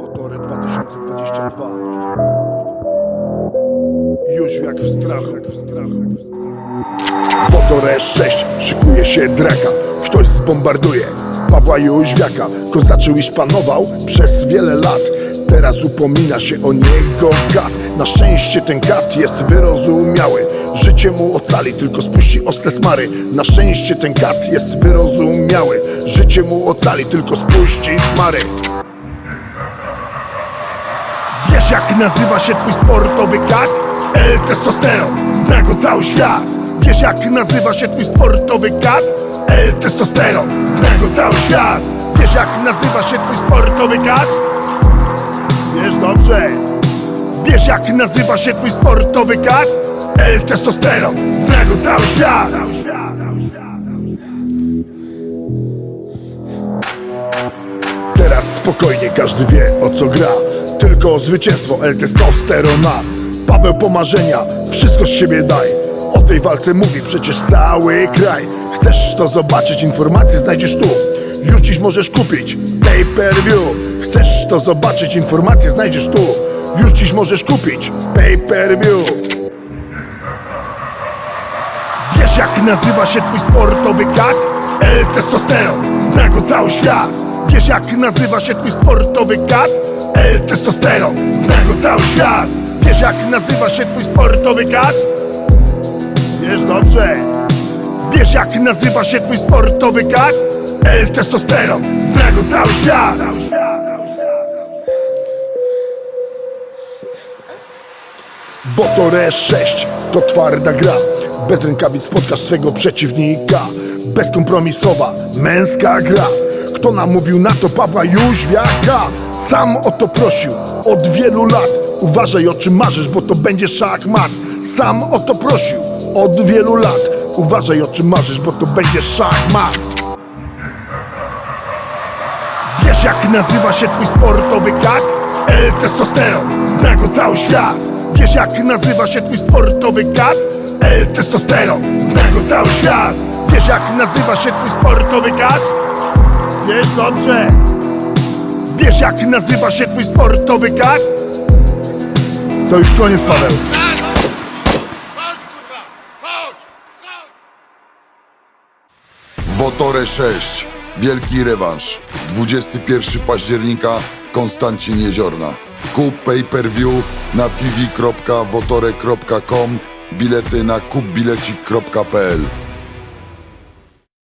Wotory 2022 Jóźwiak w strachu. Wotore 6 szykuje się draka. Ktoś zbombarduje Pawła Jóźwiaka. Kozaczył iż panował przez wiele lat. Teraz upomina się o niego gad. Na szczęście ten gad jest wyrozumiały. Życie mu ocali, tylko spuści ostre smary. Na szczęście ten gad jest wyrozumiały. Życie mu ocali, tylko spuści smary Wiesz jak nazywa się twój sportowy kat? L-testosteron, zna go cały świat Wiesz jak nazywa się twój sportowy kat? L-testosteron, zna go cały świat Wiesz jak nazywa się twój sportowy kat? Wiesz dobrze Wiesz jak nazywa się twój sportowy kat? L-testosteron, zna go cały świat Teraz spokojnie każdy wie o co gra Tylko zwycięstwo L-testosterona Paweł pomarzenia, wszystko z siebie daj. O tej walce mówi przecież cały kraj. Chcesz to zobaczyć, informacje znajdziesz tu. Już dziś możesz kupić pay per view Chcesz to zobaczyć, informacje znajdziesz tu. Już dziś możesz kupić pay per view Wiesz jak nazywa się twój sportowy kat? L-testosteron, zna go cały świat. Wiesz jak nazywa się twój sportowy kat? L-testosteron, zna go cały świat. Wiesz jak nazywa się twój sportowy kat? Wiesz dobrze. Wiesz jak nazywa się twój sportowy kat? L-testosteron, zna go cały świat. Wotore 6 to twarda gra. Bez rękawic spotkasz swego przeciwnika. Bezkompromisowa, męska gra Kto namówił na to Pawła Jóźwiaka? Sam o to prosił od wielu lat Uważaj o czym marzysz, bo to będzie szachmat Sam o to prosił od wielu lat Uważaj o czym marzysz, bo to będzie szachmat Wiesz jak nazywa się twój sportowy kat? L-testosteron, zna go cały świat Wiesz jak nazywa się twój sportowy kat? L-testosteron, zna go cały świat Wiesz jak nazywa się twój sportowy kat? Wiesz dobrze Wiesz jak nazywa się twój sportowy kat? To już koniec Paweł! Wotore 6. Wielki rewanż. 21 października Konstancin Jeziorna. Kup pay-per-view na tv.wotore.com Bilety na kupbilecik.pl